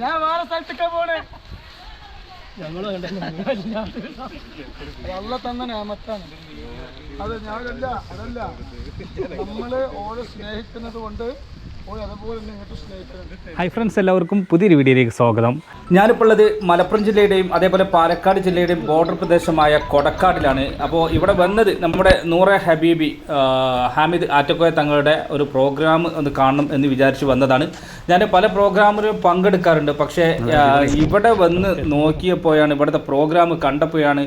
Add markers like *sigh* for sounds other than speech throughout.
ഞാൻ വേറെ സ്ഥലത്തേക്കാ പോണേ. വള്ള തന്ന നേമത്താണ് അത് ഞാനല്ല അതല്ല. നമ്മൾ ഓരോ സ്നേഹിക്കുന്നത് കൊണ്ട് ഓരോ അതുപോലെ തന്നെ ഇങ്ങോട്ട് സ്നേഹിക്കുന്നുണ്ട്. ഹായ് ഫ്രണ്ട്സ് എല്ലാവർക്കും പുതിയൊരു വീഡിയോയിലേക്ക് സ്വാഗതം. ഞാനിപ്പോൾ ഉള്ളത് മലപ്പുറം ജില്ലയുടെയും അതേപോലെ പാലക്കാട് ജില്ലയുടെയും ബോർഡർ പ്രദേശമായ കൊടക്കാടിലാണ്. അപ്പോൾ ഇവിടെ വന്നത് നമ്മുടെ നൂറെ ഹബീബി ഹാമിദ് ആറ്റക്കോയ തങ്ങളുടെ ഒരു പ്രോഗ്രാം ഒന്ന് കാണണം എന്ന് വിചാരിച്ച് വന്നതാണ്. ഞാൻ പല പ്രോഗ്രാമിലും പങ്കെടുക്കാറുണ്ട്. പക്ഷേ ഇവിടെ വന്ന് നോക്കിയപ്പോഴാണ് ഇവിടുത്തെ പ്രോഗ്രാം കണ്ടപ്പോഴാണ്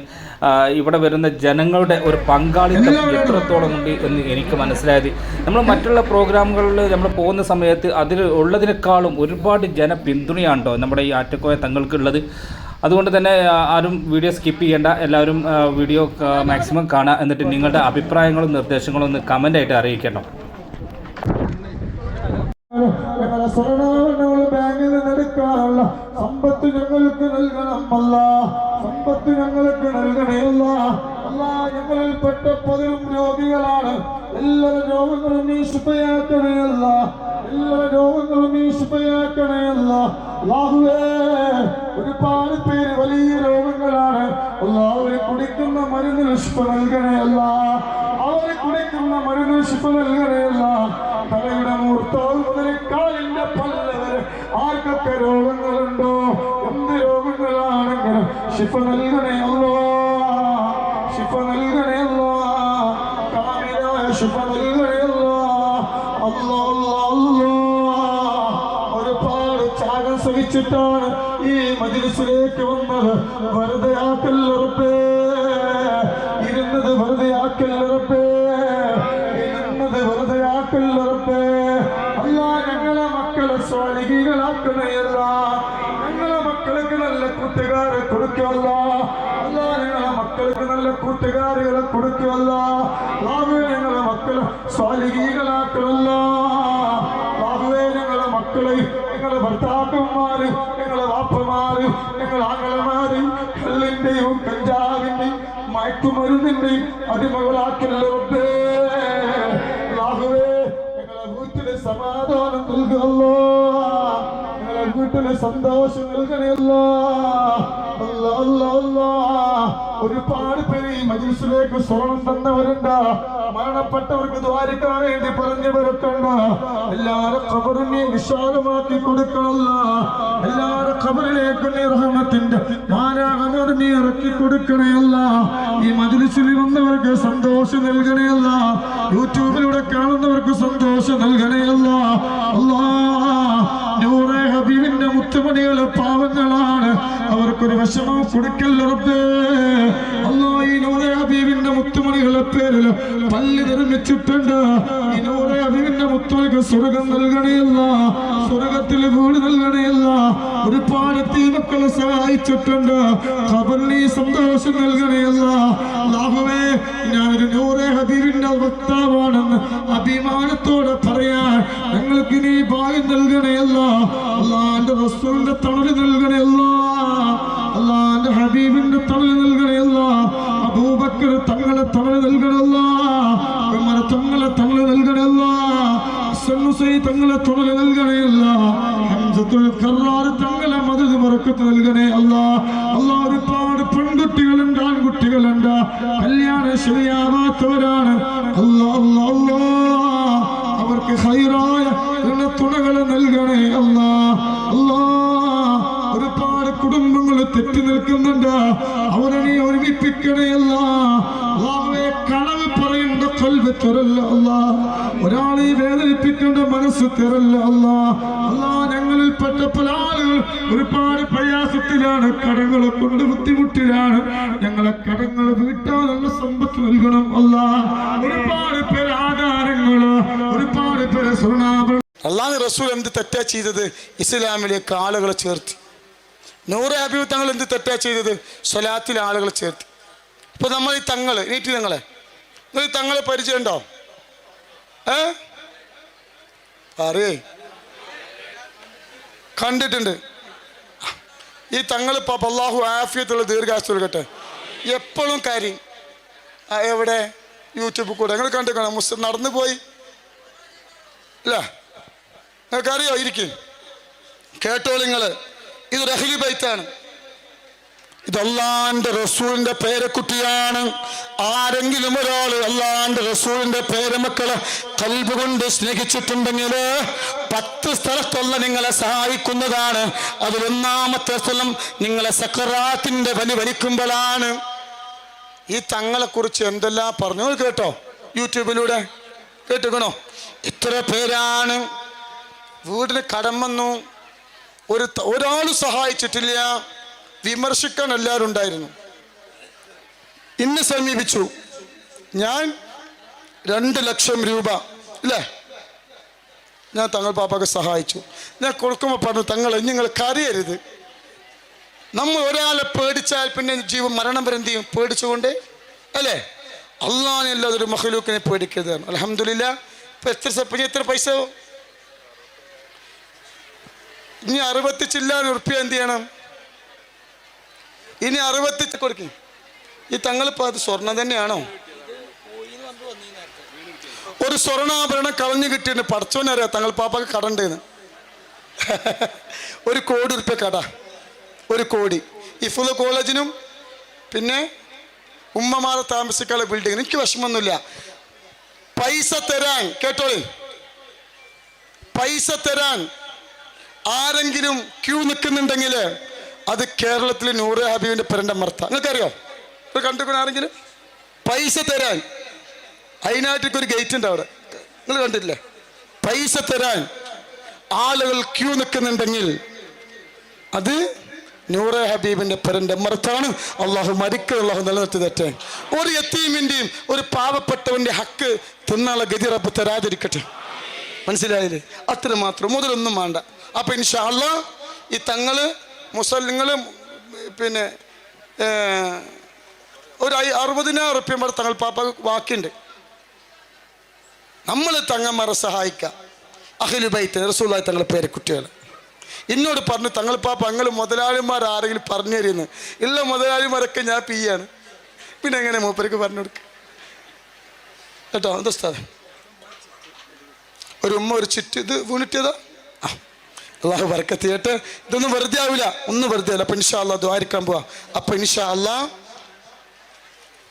ഇവിടെ വരുന്ന ജനങ്ങളുടെ ഒരു പങ്കാളിത്തം എത്രത്തോളം ഉണ്ട് എന്ന് എനിക്ക് മനസ്സിലായത്. നമ്മൾ മറ്റുള്ള പ്രോഗ്രാമുകളിൽ നമ്മൾ പോകുന്ന സമയത്ത് അതിൽ ഉള്ളതിനേക്കാളും ഒരുപാട് ജനപിന്തുണയാണ് കേട്ടോ നമ്മുടെ ഈ ആറ്റക്കോയ തങ്ങൾക്കുള്ളത്. അതുകൊണ്ട് തന്നെ ആരും വീഡിയോ സ്കിപ്പ് ചെയ്യേണ്ട. എല്ലാവരും വീഡിയോ മാക്സിമം കാണുക എന്നിട്ട് നിങ്ങളുടെ അഭിപ്രായങ്ങളും നിർദ്ദേശങ്ങളും ഒന്ന് കമന്റായിട്ട് അറിയിക്കണം. ബാങ്കിൽ സമ്പത്ത് ഞങ്ങൾക്ക് നൽകണം അല്ല സമ്പത്ത് ഞങ്ങൾക്ക് നൽകണമല്ല അല്ല ഞങ്ങളിൽപ്പെട്ട പതിനും രോഗികളാണ്. എല്ലാ രോഗങ്ങളും നീ ശുഭയാക്കണയല്ല എല്ലാ രോഗങ്ങളും നീ ശുഭയാക്കണയല്ല അല്ലാഹുവേ ഒരുപാട് പേര് വലിയ രോഗങ്ങളാണ്. അല്ലാഹുവെ കുടിക്കുന്ന മരുന്നിന് ശുഭ അല്ല. അവരെ കുടിക്കുന്ന മരുന്ന് ശുഭ അല്ല. തലയുടെ മൂർത്താവ് മുതൽ കാലിന്റെ പല്ലവരെ ആർക്കൊക്കെ രോഗങ്ങളുണ്ടോ? എന്ത് രോഗങ്ങളാണെങ്കിലും ശിഫ നൽകണയല്ലോ ശിഫ നൽകണയല്ലോ കാമിലായ ശിഫ ത്യാഗം ഈ മജിലിസിലേക്ക് വന്നത്. വെറുതെ ആക്കല്ലറുപ്പേ ഇരുന്നത് വെറുതെ ആക്കല്ലറുപ്പേ ഇരുന്നത് വെറുതെ ആക്കല്ലറുപ്പേ അല്ല ഞങ്ങളെ മക്കളെ സ്വാലികളാക്കണയല്ല ഞങ്ങളെ മക്കൾക്ക് നല്ല കൂട്ടുകാരെ കൊടുക്കല്ല അല്ല ഞങ്ങളെ മക്കൾക്ക് നല്ല കൂട്ടുകാരികളെ കൊടുക്കല്ല ഞങ്ങളെ മക്കളെ ഞങ്ങളെ മക്കളെ ഞങ്ങളെ ഭർത്താക്കന്മാര് നിങ്ങളെ വാപ്പമാര് നിങ്ങൾ ആങ്ങളമാര് കല്ലിന്റെയും കഞ്ചാവിന്റെയും മയക്കുമരുന്നിന്റെയും അടിമകളാക്കല്ലോ നിങ്ങളെ വീട്ടിലെ സമാധാനം ഞങ്ങളെ വീട്ടിൽ സന്തോഷം അല്ലാ ഒരുപാട് പേര് ഈ മജിൽസിലേക്ക് സ്വർണം തന്നവരുണ്ട്. മരണപ്പെട്ടവർക്ക് ദ്വാരിക്കാൻ വേണ്ടി പറഞ്ഞു ഉണ്ട് എല്ലാവരും ഖബറിനെ വിശാലമാക്കി കൊടുക്കണല്ല എല്ലാവരും ഖബറിലേക്ക് നീ റഹ്മത്തിന്റെ മാനാകമർ നീ ഇറക്കി കൊടുക്കണയല്ല. ഈ മജിലിസിൽ വന്നവർക്ക് സന്തോഷം നൽകണയല്ല. യൂട്യൂബിലൂടെ കാണുന്നവർക്ക് സന്തോഷം നൽകണയല്ല. അല്ലാ. നൂറെ ഹബീബിന്റെ മുത്തുമണികൾ പാവങ്ങളാണ്. അവർക്കൊരു വിഷമം കൊടുക്കല്ലേ അല്ലോ ഈ നൂറെ ഹബീബിന്റെ മുത്തുമണികളെ പേരിൽ പല്ല് നിർമ്മിച്ചിട്ടുണ്ട്. ഈ നൂറെ ഹബീബിന്റെ മുത്തുമണിക്ക് സ്വർഗം നൽകണയല്ല സ്വർഗത്തിൽ വീട് നൽകണയല്ല. ഒരുപാട് തീമക്കളെ സഹായിച്ചിട്ടുണ്ട്. ഖബറിന് സന്തോഷം നൽകണയല്ല. ലാഹുവേ ഞാനൊരു നൂറെ ഹബീബിന്റെ വക്താവാണെന്ന് അഭിമാനത്തോടെ പറയാൻ ഞങ്ങൾക്ക് നീ ഭാഗ്യം നൽകണയല്ല അള്ളാന്റെ റസൂലിന്റെ തണൽ നൽകണയല്ല അള്ളാന്റെ ഹബീബിന്റെ തണൽ നൽകണയല്ല അബൂബക്കർ തങ്ങളെ തണൽ നൽകണല്ല തങ്ങളെ തണൽ നൽകണല്ല തങ്ങളെ തുണൽ നൽകണയല്ല ഹംസത്തുൽ ഖറാർ തങ്ങളെ മതത് മറക്കത്ത് നൽകണേ അല്ല. അല്ല ഒരുപാട് പെൺകുട്ടികളുണ്ട് ആൺകുട്ടികളുണ്ട്. കല്യാണം ശരിയാവാത്തവരാണ്. അല്ല അല്ല അല്ല. അവർക്ക് ഹൈറായ തുണകൾ നൽകണേ അല്ലാ. അല്ലാ ഒരുപാട് കുടുംബങ്ങൾ തെറ്റി നിൽക്കുന്നുണ്ട്. അവരെ നീ ഒരുമിപ്പിക്കണേ അല്ല. കളവ് പറയുന്ന കൽവ് തുറല്ല അല്ല. ഒരാളെ വേദനിപ്പിക്കേണ്ട മനസ്സ് തിറല്ല അല്ല. അല്ലാ ഞങ്ങളിൽപ്പെട്ട പല ആളുകൾ ഒരുപാട് പ്രയാസത്തിലാണ്. കടങ്ങളെ കൊണ്ട് ബുദ്ധിമുട്ടിലാണ്. ഞങ്ങളെ കടങ്ങൾ വീട്ടാനുള്ള സമ്പത്ത് നൽകണം അല്ല. ഒരുപാട് പേര് ആധാരങ്ങൾ ഒരുപാട് പേര് സ്വർണാഭരണം അള്ളാഹ് റസൂൽ എന്ത് തെറ്റാ ചെയ്തത്? ഇസ്ലാമിലേക്ക് ആളുകളെ ചേർത്തി. നൂറ് ഹബീബ് തങ്ങൾ എന്ത് തെറ്റാ ചെയ്തത്? സ്വലാത്തിൽ ആളുകളെ ചേർത്തി. ഇപ്പൊ നമ്മൾ ഈ തങ്ങൾ നീട്ടി തങ്ങളെ. നിങ്ങൾ തങ്ങളെ പരിചയമുണ്ടോ ഏ? പറയേ. കണ്ടിട്ടുണ്ട്. ഈ തങ്ങൾ ഇപ്പൊ അള്ളാഹു ആഫിയത്തുള്ള ദീർഘാസ്തു കൊടുക്കട്ടെ എപ്പോഴും കാര്യം. എവിടെ? യൂട്യൂബിൽ കൂടെ. നിങ്ങൾ കണ്ടിരിക്കണം? മുസ്ലിം നടന്നു പോയി. അല്ല നിങ്ങൾക്കറിയോ ഇരിക്കും കേട്ടോ നിങ്ങൾ ഇതൊരു അഹ്ലി ബൈത്താണ്. ഇതല്ലാണ്ട് റസൂലിന്റെ പേരക്കുട്ടിയാണ്. ആരെങ്കിലും ഒരാൾ അല്ലാണ്ട് റസൂലിന്റെ പേരമക്കളെ കൽബ് കൊണ്ട് സ്നേഹിച്ചിട്ടുണ്ടെങ്കിൽ പത്ത് സ്ഥലത്തുള്ള നിങ്ങളെ സഹായിക്കുന്നതാണ്. അതിലൊന്നാമത്തെ സ്ഥലം നിങ്ങളെ സക്കറാത്തിന്റെ വലി വലിക്കുമ്പോഴാണ്. ഈ തങ്ങളെ കുറിച്ച് എന്തെല്ലാം പറഞ്ഞു? കേട്ടോ. യൂട്യൂബിലൂടെ. കേട്ടുക്കണോ ഇത്ര പേരാണ്. വീടിന് കടം വന്നു. ഒരു ഒരാൾ സഹായിച്ചിട്ടില്ല. വിമർശിക്കാൻ എല്ലാവരും ഉണ്ടായിരുന്നു. ഇന്ന് സമീപിച്ചു. ഞാൻ രണ്ട് ലക്ഷം രൂപ അല്ലേ? ഞാൻ തങ്ങൾ പാപ്പാക്ക് സഹായിച്ചു. ഞാൻ കൊടുക്കുമ്പോൾ പറഞ്ഞു തങ്ങൾ നിങ്ങൾ കരയരുത്. നമ്മൾ ഒരാളെ പേടിച്ചാൽ പിന്നെ ജീവൻ മരണം വരെ എന്ത് ചെയ്യും? പേടിച്ചുകൊണ്ട് അല്ലേ? അള്ളാഹനല്ലാതെ ഒരു മഹലൂക്കിനെ പേടിക്കരുതാണ് അലഹമില്ല ഇപ്പം എത്ര എത്ര പൈസ ഇനി അറുപത്തി ചില്ലാൻ ഉറുപ്പ്യ എന്ത് ചെയ്യണം? ഇനി അറുപത്തി കൊടുക്കും. ഈ തങ്ങളിപ്പോൾ അത് സ്വർണം തന്നെയാണോ? ഒരു സ്വർണാഭരണം കളഞ്ഞു കിട്ടിയിട്ടുണ്ട് പടച്ചോനറിയാം തങ്ങൾ പാപ്പക്ക് കടണ്ടേന്ന് ഒരു കോടി ഉറുപ്പ്യ കട. ഒരു കോടി. ഇഫുദ് കോളേജിനും പിന്നെ ഉമ്മമാരെ താമസിക്കാനുള്ള ബിൽഡിങ്ങിന് എനിക്ക് വിഷമമൊന്നുമില്ല. പൈസ തരാൻ കേട്ടോളി. പൈസ തരാൻ ആരെങ്കിലും ക്യൂ നിൽക്കുന്നുണ്ടെങ്കിൽ അത് കേരളത്തിലെ നൂറ് ഹബീബിന്റെ പെരണ്ട മർത്ത. നിങ്ങൾക്കറിയോ? ഇത് കണ്ടിരിക്കണം ആരെങ്കിലും? പൈസ തരാൻ. അതിനായിട്ടൊക്കെ ഒരു ഗേറ്റ് ഉണ്ട് അവിടെ. നിങ്ങൾ കണ്ടിട്ടില്ലേ? പൈസ തരാൻ ആളുകൾ ക്യൂ നിൽക്കുന്നുണ്ടെങ്കിൽ അത് നൂറെ ഹബീബിന്റെ പെരന്റെ മറത്താണ് അള്ളാഹു മരിക്കൽ അള്ളാഹു നിലനിർത്തി തെറ്റാൻ ഒരു എത്തീമിന്റെയും ഒരു പാവപ്പെട്ടവന്റെ ഹക്ക് തിന്നാളെ ഗതി റബ്ബ് തരാതിരിക്കട്ടെ. മനസ്സിലായില്ലേ? അത്ര മാത്രം മുതലൊന്നും വേണ്ട. അപ്പൊ ഇൻഷാല്ല ഈ തങ്ങൾ മുസ്ലിങ്ങൾ പിന്നെ ഒരു അറുപതിനായിരം റുപ്യം വരെ തങ്ങൾ പാപ്പ വാക്കിണ്ട്. നമ്മൾ തങ്ങന്മാരെ സഹായിക്കാം. അഖിലു ബൈത്ത് റസൂലായി തങ്ങളുടെ പേര് കുട്ടികൾ എന്നോട് പറഞ്ഞു തങ്ങൾ പാപ്പ അങ്ങൾ മുതലാളിമാർ ആരെങ്കിലും പറഞ്ഞു തരുന്നു. ഇല്ല മുതലാളിമാരൊക്കെ ഞാൻ പിയാണ് പിന്നെ എങ്ങനെ മൂപ്പർക്ക് പറഞ്ഞു കൊടുക്കുക കേട്ടോ എന്താ ഒരു ഉമ്മ ഒരു ചുറ്റ് ഇത് വീണിട്ടതാ ആ അള്ളാഹു വരക്കത്ത് ചെയ്യട്ടെ ഇതൊന്നും വെറുതെ ആവില്ല ഒന്നും വെറുതെ ആവില്ല അപ്പം ഇൻഷാ അള്ളാഹ് ദ്വാരിക്കാൻ പോവാ. അപ്പം ഇൻഷാ അള്ളാ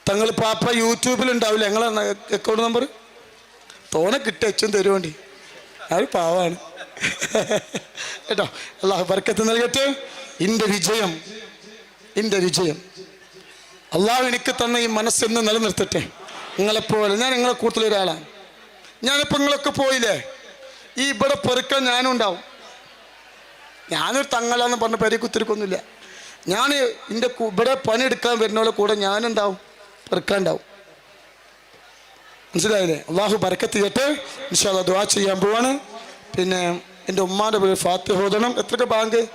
തങ്ങൾ പാപ്പ യൂട്യൂബിൽ ഉണ്ടാവില്ല ഞങ്ങളെ അക്കൗണ്ട് നമ്പർ തോനെ കിട്ടി അച്ഛൻ തരുവേണ്ടി അത് പാവാണ്. *laughs* കേട്ടോ? അള്ളാഹു ബർക്കത്ത് നൽകട്ടെ. എന്റെ വിജയം എന്റെ വിജയം. അള്ളാഹു എനിക്ക് തന്നെ ഈ മനസ്സെന്ന് നിലനിർത്തട്ടെ. നിങ്ങളെപ്പോലെ ഞാൻ നിങ്ങളെ കൂട്ടത്തിലൊരാളാണ് ഞാനിപ്പോൾ നിങ്ങളൊക്കെ പോയില്ലേ? ഈ ഇവിടെ പെറുക്കാൻ ഞാനും ഉണ്ടാവും. ഞാനൊരു തങ്ങളാന്ന് പറഞ്ഞ പേരെ കുത്തിരിക്കൊന്നുമില്ല. ഞാൻ എന്റെ ഇവിടെ പണിയെടുക്കാൻ വരുന്നവളെ കൂടെ ഞാനുണ്ടാവും പെറുക്കാണ്ടാവും മനസ്സിലായില്ലേ? അള്ളാഹു പരക്കത്തി കേട്ട് ഇൻഷാല്ല ദ്വാ ചെയ്യാൻ പോവാണ്. പിന്നെ എന്റെ ഉമ്മാന്റെ പേര് ഫാത്തിഹോദനം എത്രയൊക്കെ ബാങ്ക്?